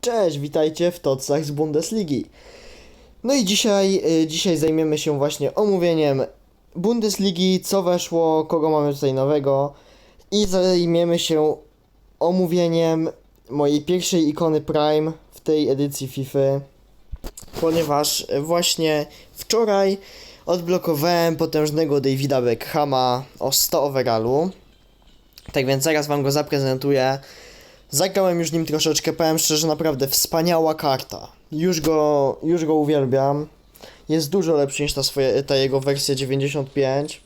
Cześć, witajcie w Tocach z Bundesligi. No i dzisiaj, y, dzisiaj zajmiemy się właśnie omówieniem Bundesligi, co weszło, kogo mamy tutaj nowego i zajmiemy się omówieniem mojej pierwszej ikony Prime w tej edycji FIFA, ponieważ właśnie wczoraj odblokowałem potężnego Davida Beckhama o 100 overallu. Tak więc zaraz wam go zaprezentuję. Zagrałem już nim troszeczkę, powiem szczerze, naprawdę wspaniała karta. Już go, już go uwielbiam. Jest dużo lepszy niż ta, swoja, ta jego wersja 95.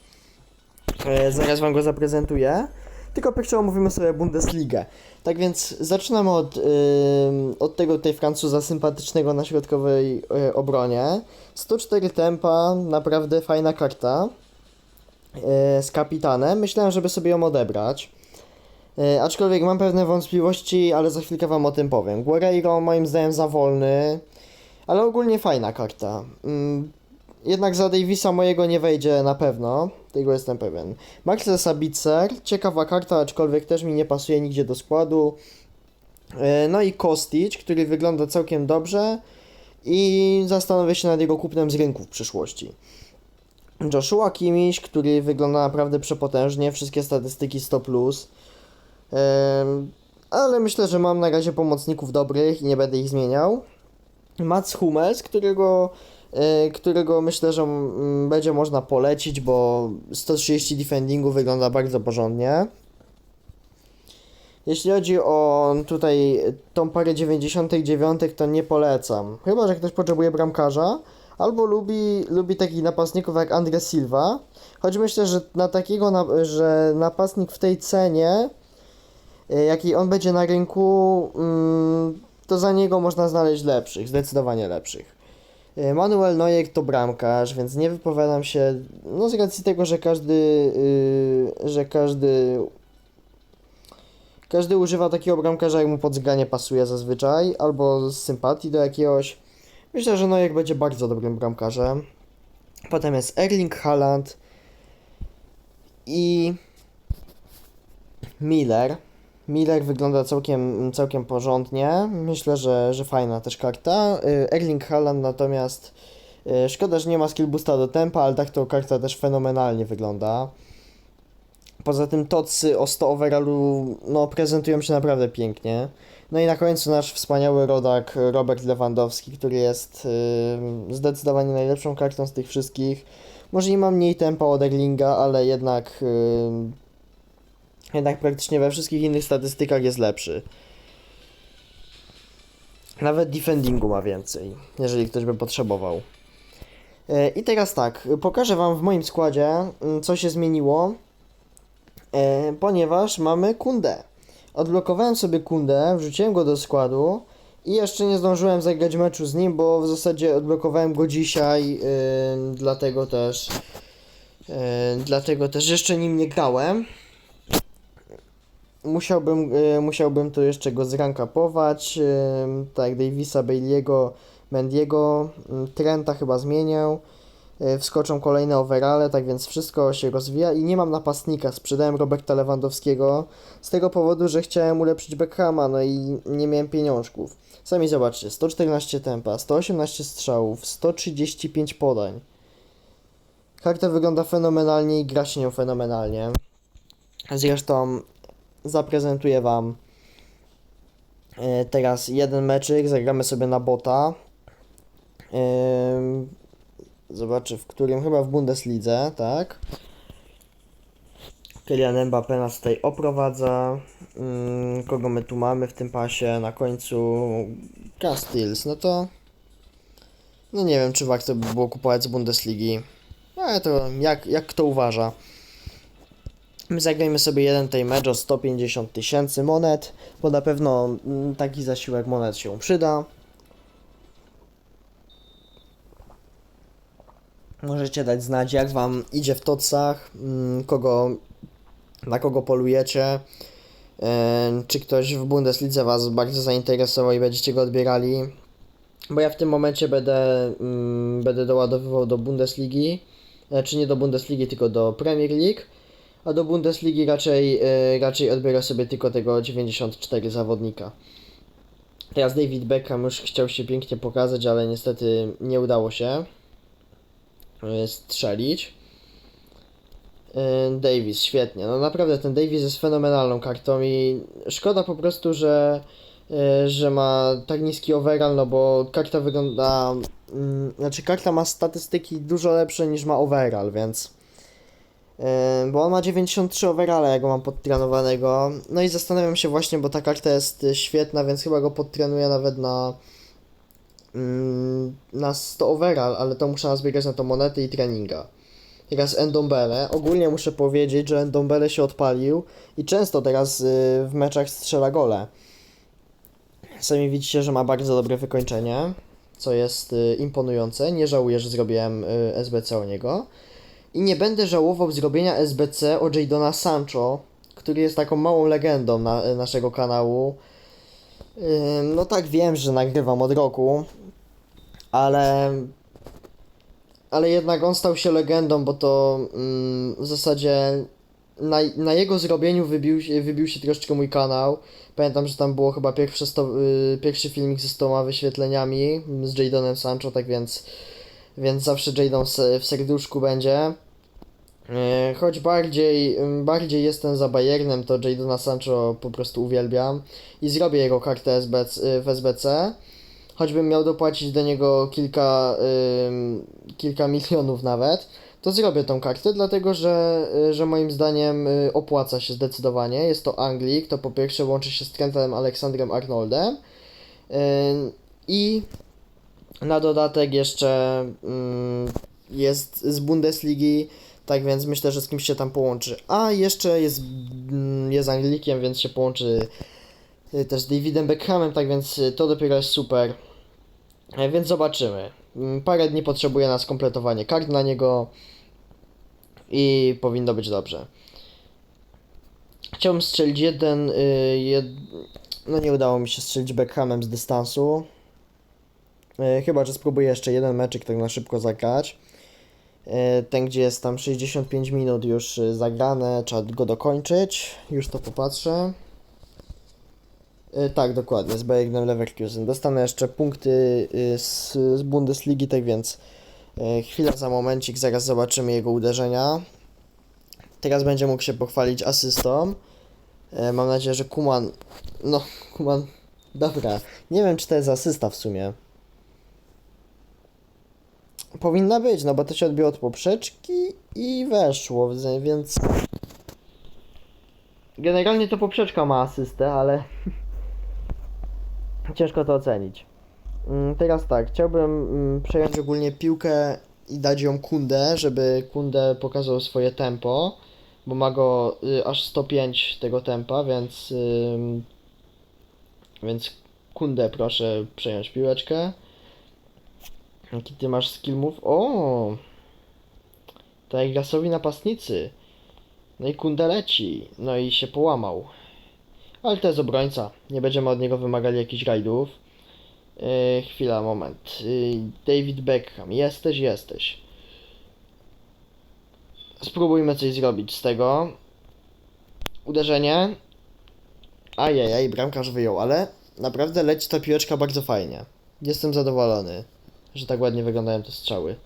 E, zaraz wam go zaprezentuję. Tylko pierwsze omówimy sobie Bundesligę. Tak więc zaczynamy od, od tego tutaj Francuza sympatycznego na środkowej y, obronie. 104 tempa, naprawdę fajna karta. Y, z kapitanem. Myślałem, żeby sobie ją odebrać. E, aczkolwiek mam pewne wątpliwości, ale za chwilkę wam o tym powiem. Guerreiro moim zdaniem za wolny, ale ogólnie fajna karta. Mm, jednak za Davisa mojego nie wejdzie na pewno, tego jestem pewien. Marcel Sabitzer, ciekawa karta, aczkolwiek też mi nie pasuje nigdzie do składu. E, no i Kostic, który wygląda całkiem dobrze i zastanowię się nad jego kupnem z rynku w przyszłości. Joshua Kimmich, który wygląda naprawdę przepotężnie, wszystkie statystyki 100+. Plus. Ale myślę, że mam na razie pomocników dobrych i nie będę ich zmieniał. Mats Hummels, którego, e, którego myślę, że mm, będzie można polecić, bo 130 defendingu wygląda bardzo porządnie. Jeśli chodzi o tutaj tą parę 99, to nie polecam. Chyba, że ktoś potrzebuje bramkarza, albo lubi, lubi takich napastników jak Andre Silva. Choć myślę, że na takiego, że napastnik w tej cenie jaki on będzie na rynku, mm, to za niego można znaleźć lepszych, zdecydowanie lepszych. E, Manuel Neuer to bramkarz, więc nie wypowiadam się, no z racji tego, że każdy, yy, że każdy, każdy używa takiego bramkarza, jak mu pod zgranie pasuje zazwyczaj, albo z sympatii do jakiegoś. Myślę, że Neuer będzie bardzo dobrym bramkarzem. Potem jest Erling Haaland i Miller. Miller wygląda całkiem, całkiem porządnie. Myślę, że, że fajna też karta. Y, Erling Haaland natomiast y, szkoda, że nie ma skill boosta do tempa, ale tak to karta też fenomenalnie wygląda. Poza tym tocy o 100 overallu no, prezentują się naprawdę pięknie. No i na końcu nasz wspaniały rodak Robert Lewandowski, który jest y, zdecydowanie najlepszą kartą z tych wszystkich. Może nie ma mniej tempa od Erlinga, ale jednak y, jednak praktycznie we wszystkich innych statystykach jest lepszy. Nawet defendingu ma więcej, jeżeli ktoś by potrzebował. E, I teraz tak, pokażę Wam w moim składzie, mm, co się zmieniło, e, ponieważ mamy Kundę. Odblokowałem sobie Kundę, wrzuciłem go do składu i jeszcze nie zdążyłem zagrać meczu z nim, bo w zasadzie odblokowałem go dzisiaj, e, dlatego też, dlatego też jeszcze nim nie grałem musiałbym, y, musiałbym to jeszcze go zrankapować, y, tak Davisa, Bailey'ego, Mendiego, y, Trenta chyba zmienię, y, wskoczą kolejne overale, tak więc wszystko się rozwija i nie mam napastnika, sprzedałem Roberta Lewandowskiego z tego powodu, że chciałem ulepszyć Beckhama, no i nie miałem pieniążków. Sami zobaczcie, 114 tempa, 118 strzałów, 135 podań. Karta wygląda fenomenalnie i gra się nią fenomenalnie. Zresztą zaprezentuję Wam e, teraz jeden meczyk, zagramy sobie na bota. Ym, Zobaczę w którym, chyba w Bundeslidze, tak. Kylian Mbappé nas tutaj oprowadza. Ym, Kogo my tu mamy w tym pasie? Na końcu Castells, no to no nie wiem, czy warto by było kupować z Bundesligi. Ale to jak, jak kto uważa. My zagrajmy sobie jeden tej mecz o 150 tysięcy monet, bo na pewno mm, taki zasiłek monet się przyda. Możecie dać znać, jak wam idzie w tocach, mm, kogo, na kogo polujecie. e, Czy ktoś w Bundeslidze was bardzo zainteresował i będziecie go odbierali? Bo ja w tym momencie będę, mm, będę doładowywał do Bundesligi, czy nie do Bundesligi, tylko do Premier League a do Bundesligi raczej, e, raczej odbiera sobie tylko tego 94 zawodnika. Teraz David Beckham już chciał się pięknie pokazać, ale niestety nie udało się y, strzelić. Y, Davis, świetnie. No naprawdę ten Davis jest fenomenalną kartą i szkoda po prostu, że, że ma tak niski overall, no bo karta wygląda... mm, Znaczy karta ma statystyki dużo lepsze niż ma overall, więc... Bo on ma 93 overalla, ja go mam podtrenowanego. No i zastanawiam się właśnie, bo ta karta jest y, świetna, więc chyba go podtrenuję nawet na... mm, Na 100 overall, ale to muszę nazbierać na to monety i treninga. Teraz Endombele. Ogólnie muszę powiedzieć, że Endombele się odpalił i często teraz y, w meczach strzela gole. Sami widzicie, że ma bardzo dobre wykończenie, co jest y, imponujące. Nie żałuję, że zrobiłem SBC o niego. I nie będę żałował zrobienia SBC o Jadona Sancho, który jest taką małą legendą na, y, naszego kanału. No tak, wiem, że nagrywam od roku, ale ale jednak on stał się legendą, bo to mm, w zasadzie na, na jego zrobieniu wybił, wybił się troszeczkę mój kanał. Pamiętam, że tam było chyba pierwsze sto, y, pierwszy filmik ze 100 wyświetleniami z Jadonem Sancho, tak więc, więc zawsze Jadon w serduszku będzie. Y, Choć bardziej, ym, bardziej jestem za Bayernem, to Jadona Sancho po prostu uwielbiam i zrobię jego kartę SBC, w SBC. Choćbym miał dopłacić do niego kilka, kilka milionów nawet, to zrobię tą kartę, dlatego że, y, że moim zdaniem y, opłaca się zdecydowanie. Jest to Anglik, to po pierwsze łączy się z Trentem Aleksandrem Arnoldem Ym, i na dodatek jeszcze ym, jest z Bundesligi, tak więc myślę, że z kimś się tam połączy. A jeszcze jest, mm, jest Anglikiem, więc się połączy y, też z Davidem Beckhamem, tak więc y, to dopiero jest super. E, Więc zobaczymy. Mm, Parę dni potrzebuje na skompletowanie kart dla niego i powinno być dobrze. Chciałbym strzelić jeden, y, jed... no nie udało mi się strzelić Beckhamem z dystansu. Y, Chyba, że spróbuję jeszcze jeden meczyk tak na szybko zagrać. Y, Ten, gdzie jest tam 65 minut już y, zagrane, trzeba go dokończyć. Już to popatrzę. Y, Tak, dokładnie, z Bayernem Leverkusen. Dostanę jeszcze punkty y, z, z Bundesligi, tak więc y, chwila za momencik, zaraz zobaczymy jego uderzenia. Teraz będzie mógł się pochwalić asystą. Mam nadzieję, że Kuman. No, Kuman. Dobra, nie wiem, czy to jest asysta w sumie. Powinna być, no bo to się odbiło od poprzeczki i weszło, więc. Generalnie to poprzeczka ma asystę, ale. Ciężko to ocenić. Mm, Teraz tak, chciałbym mm, przejąć ogólnie piłkę i dać ją Kundę, żeby Kundę pokazał swoje tempo, bo ma go y, aż 105 tego tempa, więc więc Kundę proszę przejąć piłeczkę. Jaki ty masz skill move? O! To jak grasowi napastnicy. No i Kundę leci. No i się połamał. Ale to jest obrońca. Nie będziemy od niego wymagali jakichś rajdów. Yy, chwila, moment. Yy, David Beckham. Jesteś, jesteś. Spróbujmy coś zrobić z tego. Uderzenie. Ajajaj, bramkarz wyjął, ale naprawdę leci ta piłeczka bardzo fajnie. Jestem zadowolony, że tak ładnie wyglądają te strzały.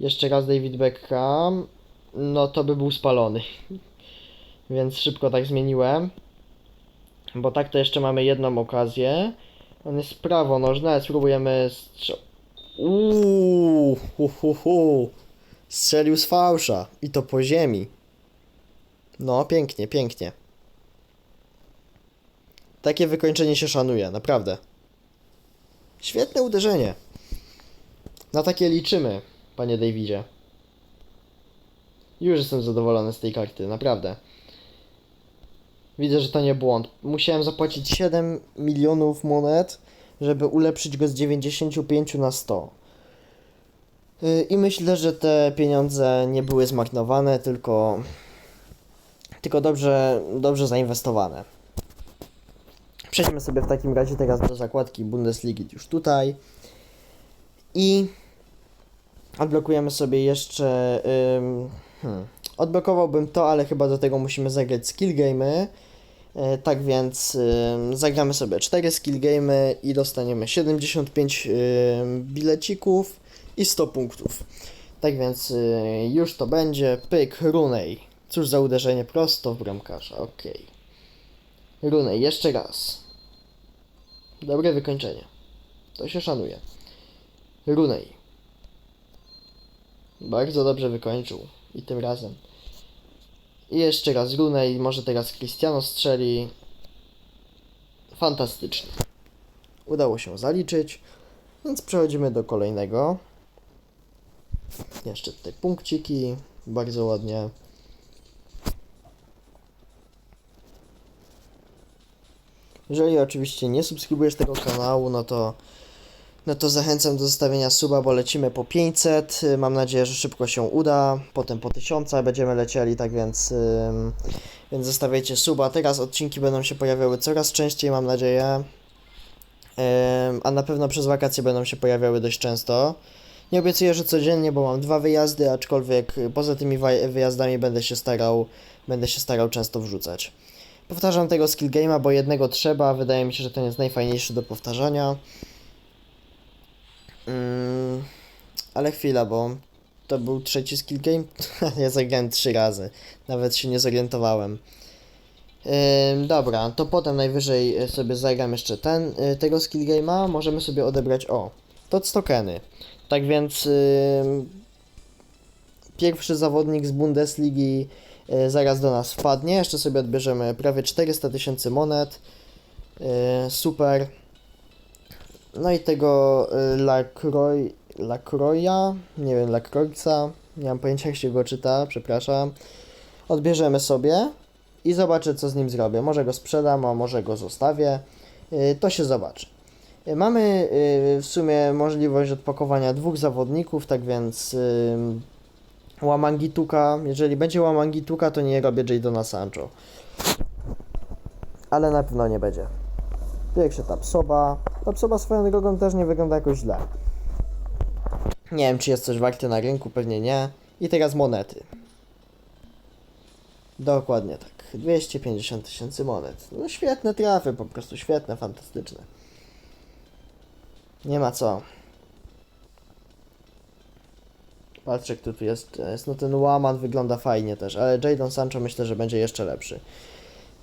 Jeszcze raz David Beckham. No to by był spalony. Więc szybko tak zmieniłem. Bo tak to jeszcze mamy jedną okazję. On jest prawonożny, ale spróbujemy strzel... Uuu, hu, hu, hu. Strzelił z fałsza. I to po ziemi. No, pięknie, pięknie. Takie wykończenie się szanuje, naprawdę. Świetne uderzenie. Na takie liczymy, panie Davidzie. Już jestem zadowolony z tej karty, naprawdę. Widzę, że to nie błąd. Musiałem zapłacić 7 milionów monet, żeby ulepszyć go z 95 na 100. Yy, I myślę, że te pieniądze nie były zmarnowane, tylko, tylko dobrze, dobrze zainwestowane. Przejdźmy sobie w takim razie teraz do zakładki Bundesligi już tutaj. I odblokujemy sobie jeszcze. Ym, hmm, odblokowałbym to, ale chyba do tego musimy zagrać skill game'y. E, Tak więc ym, zagramy sobie 4 skill gamey i dostaniemy 75 ym, bilecików i 100 punktów. Tak więc y, już to będzie. Pyk, Runej. Cóż za uderzenie prosto w bramkarza, okej. Runej, jeszcze raz. Dobre wykończenie. To się szanuje. Runej. Bardzo dobrze wykończył. I tym razem. I jeszcze raz Runej, może teraz Cristiano strzeli. Fantastycznie. Udało się zaliczyć, więc przechodzimy do kolejnego. Jeszcze tutaj punkciki, bardzo ładnie. Jeżeli oczywiście nie subskrybujesz tego kanału, no to no to zachęcam do zostawienia suba, bo lecimy po 500. y, Mam nadzieję, że szybko się uda. Potem po 1000 będziemy lecieli, tak więc, ym, więc zostawiajcie suba. Teraz odcinki będą się pojawiały coraz częściej, mam nadzieję. Ym, a na pewno przez wakacje będą się pojawiały dość często. Nie obiecuję, że codziennie, bo mam dwa wyjazdy, aczkolwiek poza tymi wyjazdami będę się starał, będę się starał często wrzucać. Powtarzam tego skill game'a, bo jednego trzeba. Wydaje mi się, że ten jest najfajniejszy do powtarzania. Mm, ale chwila, bo to był trzeci skill game. ja zagrałem trzy razy. Nawet się nie zorientowałem. Dobra, to potem najwyżej sobie zagram jeszcze ten, y, tego skill game'a. Możemy sobie odebrać, o, to tokeny. Tak więc pierwszy zawodnik z Bundesligi y, zaraz do nas wpadnie. Jeszcze sobie odbierzemy prawie 400 tysięcy monet. Y, super. No i tego y, Lacroix, nie wiem, Lacroixa, nie mam pojęcia jak się go czyta, przepraszam. Odbierzemy sobie i zobaczę co z nim zrobię. Może go sprzedam, a może go zostawię. Y, To się zobaczy. Y, Mamy w sumie możliwość odpakowania dwóch zawodników, tak więc Łamangituka, jeżeli będzie Łamangituka, to nie robię Jadona Sancho. Ale na pewno nie będzie. Pierwszy Tapsoba. Tapsoba swoją drogą też nie wygląda jakoś źle. Nie wiem, czy jest coś warte na rynku, pewnie nie. I teraz monety. Dokładnie tak. 250 tysięcy monet. No świetne trafy, po prostu świetne, fantastyczne. Nie ma co. Patrzę, kto tu jest. jest. No ten Łaman wygląda fajnie też, ale Jadon Sancho myślę, że będzie jeszcze lepszy.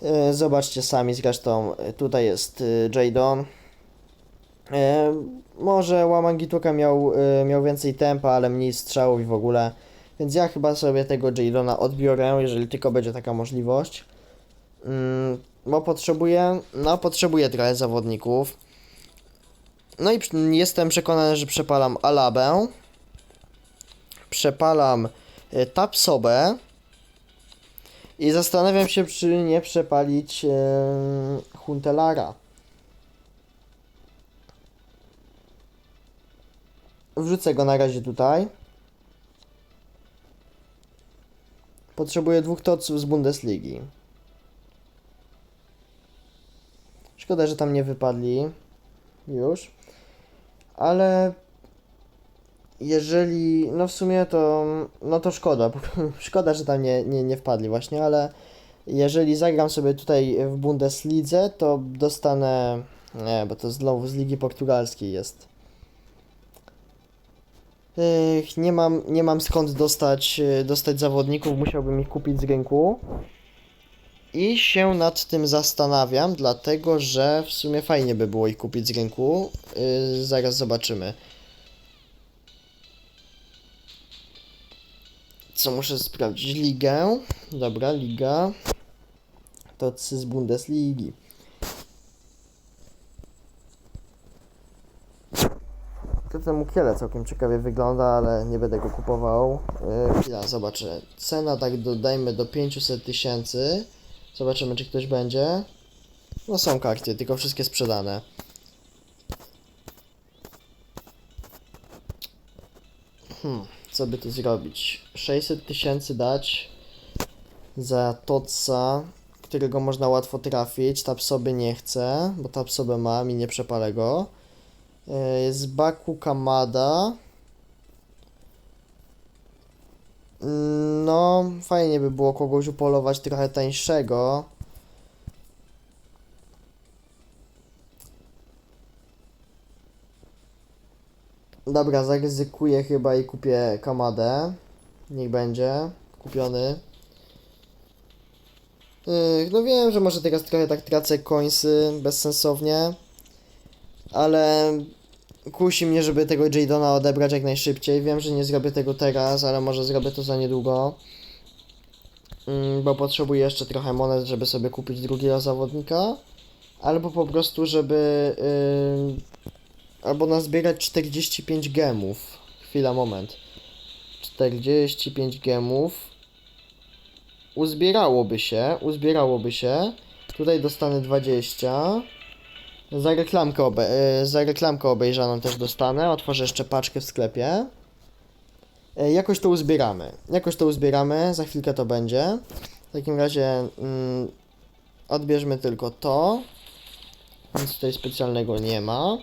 E, Zobaczcie sami zresztą, e, tutaj jest e, Jadon. Może Łamangituka miał, miał więcej tempa, ale mniej strzałów i w ogóle. Więc ja chyba sobie tego Jadona odbiorę, jeżeli tylko będzie taka możliwość. Mm, Bo potrzebuję, no potrzebuję trochę zawodników. No i jestem przekonany, że przepalam Alabę. Przepalam Tapsobę. I zastanawiam się, czy nie przepalić e, Huntelara. Wrzucę go na razie tutaj. Potrzebuję dwóch toców z Bundesligi. Szkoda, że tam nie wypadli. Już. Ale jeżeli, no w sumie to, no to szkoda, szkoda, że tam nie, nie, nie wpadli właśnie, ale jeżeli zagram sobie tutaj w Bundeslidze, to dostanę, nie, bo to znowu z Ligi Portugalskiej jest. Ech, nie mam, nie mam skąd dostać, e, dostać zawodników, musiałbym ich kupić z rynku. I się nad tym zastanawiam, dlatego że w sumie fajnie by było ich kupić z rynku. Yy, zaraz zobaczymy. Co muszę sprawdzić? Ligę. Dobra, liga. To z Bundesligi. To ten Mukiele całkiem ciekawie wygląda, ale nie będę go kupował. Yy, zobaczę. Cena tak dodajmy do 500 tysięcy. Zobaczymy, czy ktoś będzie. No są karty, tylko wszystkie sprzedane. Hmm, by tu zrobić? 600 tysięcy dać za Totsa, którego można łatwo trafić. Tapsoby nie chcę, bo Tapsobę mam i nie przepalę go. Yy, Jest Baku Kamada. Mm, No, fajnie by było kogoś upolować trochę tańszego. Dobra, zaryzykuję chyba i kupię Kamadę. Niech będzie. Kupiony. Yy, no wiem, że może teraz trochę tak tracę coinsy bezsensownie. Ale kusi mnie, żeby tego Jadona odebrać jak najszybciej. Wiem, że nie zrobię tego teraz, ale może zrobię to za niedługo. Mm, bo potrzebuję jeszcze trochę monet, żeby sobie kupić drugiego zawodnika. Albo po prostu, żeby. Yy, albo nazbierać 45 gemów. Chwila, moment. 45 gemów. Uzbierałoby się, uzbierałoby się. Tutaj dostanę 20. Za reklamkę, obe y, za reklamkę obejrzaną też dostanę. Otworzę jeszcze paczkę w sklepie. Y, jakoś to uzbieramy. Jakoś to uzbieramy. Za chwilkę to będzie. W takim razie mm, odbierzmy tylko to. Nic tutaj specjalnego nie ma.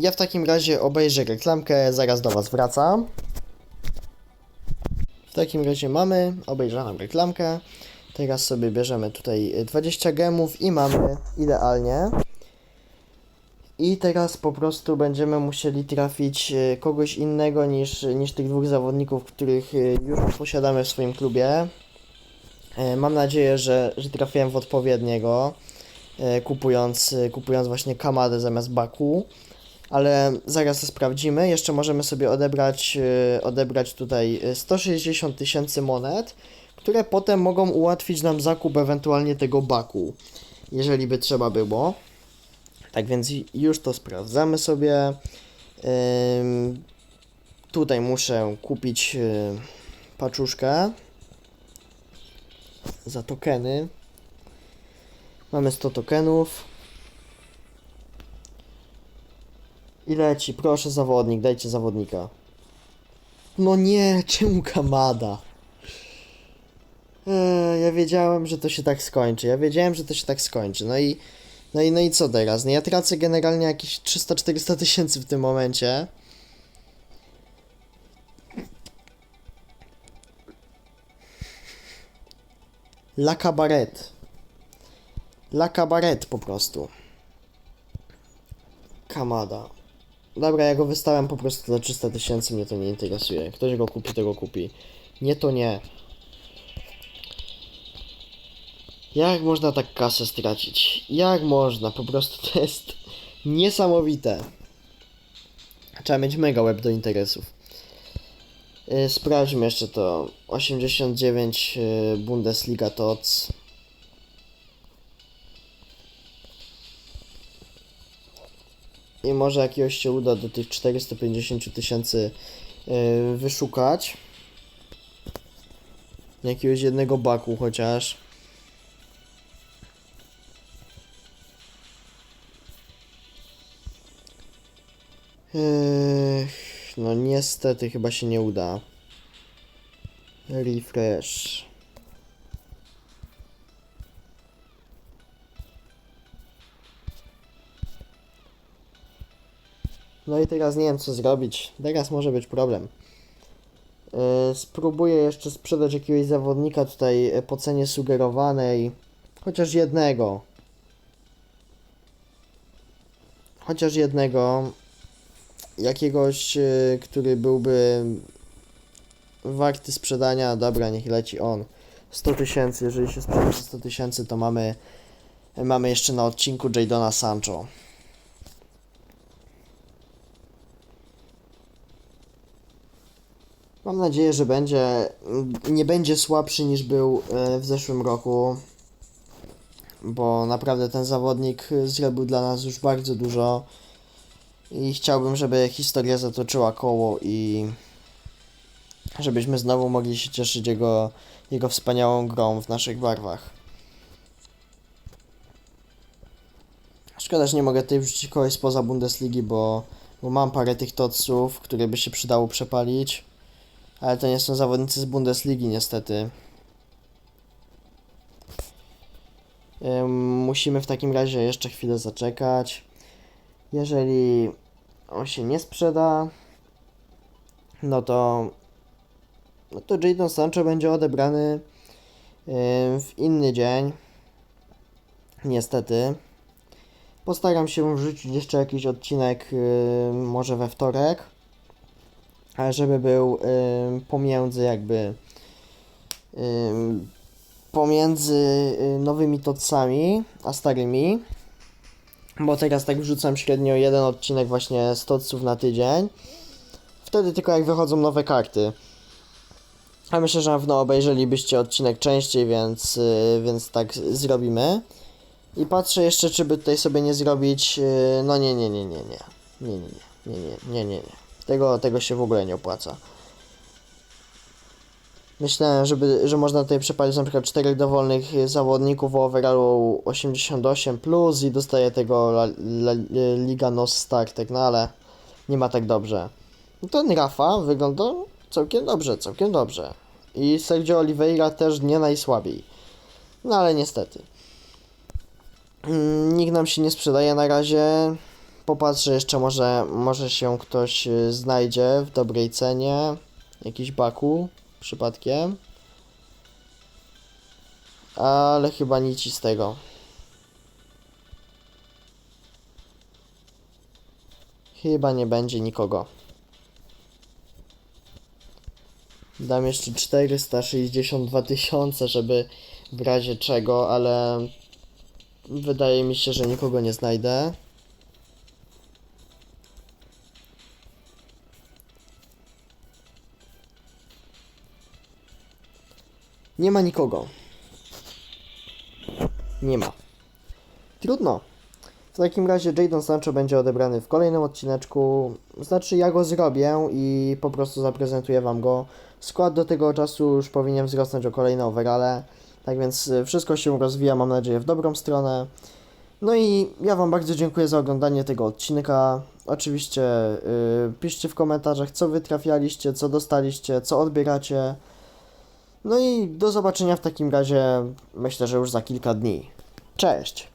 Ja w takim razie obejrzę reklamkę, zaraz do Was wracam. W takim razie mamy obejrzaną reklamkę. Teraz sobie bierzemy tutaj 20 gemów i mamy idealnie. I teraz po prostu będziemy musieli trafić e, kogoś innego niż, niż tych dwóch zawodników, których e, już posiadamy w swoim klubie. E, Mam nadzieję, że, że trafiłem w odpowiedniego, kupując, kupując właśnie Kamadę zamiast Baku. Ale zaraz to sprawdzimy. Jeszcze możemy sobie odebrać, e, odebrać tutaj e, 160 tysięcy monet, które potem mogą ułatwić nam zakup ewentualnie tego Baku, jeżeli by trzeba było. Tak więc już to sprawdzamy sobie. Tutaj muszę kupić y, paczuszkę za tokeny. Mamy 100 tokenów. I leci, proszę zawodnik, dajcie zawodnika. No nie, czemu Kamada? Eee, ja wiedziałem, że to się tak skończy. Ja wiedziałem, że to się tak skończy. No i, no i, no i co teraz? No ja tracę generalnie jakieś 300-400 tysięcy w tym momencie. La Cabaret. La Cabaret po prostu. Kamada. Dobra, ja go wystawiam po prostu za 300 tysięcy, mnie to nie interesuje. Ktoś go kupi, to go kupi. Nie, to nie. Jak można tak kasę stracić? Jak można? Po prostu to jest niesamowite. Trzeba mieć mega web do interesów. Yy, Sprawdźmy jeszcze to. 89 yy, Bundesliga TOC. I może jakiegoś się uda do tych 450 tysięcy yy, wyszukać. Jakiegoś jednego baku chociaż. No niestety chyba się nie uda. Refresh. No i teraz nie wiem co zrobić. Teraz może być problem. Yy, spróbuję jeszcze sprzedać jakiegoś zawodnika tutaj e, po cenie sugerowanej. Chociaż jednego. Chociaż jednego jakiegoś, y, który byłby warty sprzedania, dobra, niech leci on. 100 tysięcy, jeżeli się sprzeda za 100 tysięcy, to mamy, mamy jeszcze na odcinku Jadona Sancho. Mam nadzieję, że będzie, nie będzie słabszy niż był y, w zeszłym roku, bo naprawdę ten zawodnik y, zrobił dla nas już bardzo dużo. I chciałbym, żeby historia zatoczyła koło i żebyśmy znowu mogli się cieszyć jego, jego wspaniałą grą w naszych barwach. Szkoda, że nie mogę tutaj wrzucić kogoś spoza Bundesligi, bo, bo mam parę tych toców, które by się przydało przepalić. Ale to nie są zawodnicy z Bundesligi niestety. Musimy w takim razie jeszcze chwilę zaczekać. Jeżeli on się nie sprzeda, no to no to Jadon Sancho będzie odebrany w inny dzień. Niestety. Postaram się wrzucić jeszcze jakiś odcinek, y, może we wtorek, żeby był pomiędzy jakby pomiędzy y, nowymi totsami a starymi. Bo teraz tak wrzucam średnio jeden odcinek właśnie z totsów na tydzień. Wtedy tylko jak wychodzą nowe karty. A myślę, że na pewno obejrzelibyście odcinek częściej, więc, y, więc tak zrobimy. I patrzę jeszcze, czy by tutaj sobie nie zrobić. y, No nie, nie, nie, nie, nie. Nie, nie, nie, nie, nie, nie, nie, nie. Tego, tego się w ogóle nie opłaca. Myślałem, żeby, że można tutaj przepalić na przykład czterech dowolnych zawodników o overallu 88 plus i dostaję tego la, la, Liga Nos Startek, no ale nie ma tak dobrze. No Ten Rafa wygląda całkiem dobrze, całkiem dobrze. I Sergio Oliveira też nie najsłabiej. No ale niestety. Mm, Nikt nam się nie sprzedaje na razie. Popatrzę jeszcze, może, może się ktoś y, znajdzie w dobrej cenie. Jakiś baku przypadkiem. Ale chyba nic z tego. Chyba nie będzie nikogo. Dam jeszcze 462 tysiące, żeby w razie czego, ale wydaje mi się, że nikogo nie znajdę. Nie ma nikogo. Nie ma. Trudno. W takim razie Jadon Sancho będzie odebrany w kolejnym odcineczku. Znaczy ja go zrobię i po prostu zaprezentuję wam go. Skład do tego czasu już powinien wzrosnąć o kolejne overale. Tak więc y, wszystko się rozwija, mam nadzieję, w dobrą stronę. No i ja wam bardzo dziękuję za oglądanie tego odcinka. Oczywiście yy, piszcie w komentarzach, co wy trafialiście, co dostaliście, co odbieracie. No i do zobaczenia w takim razie, myślę, że już za kilka dni. Cześć!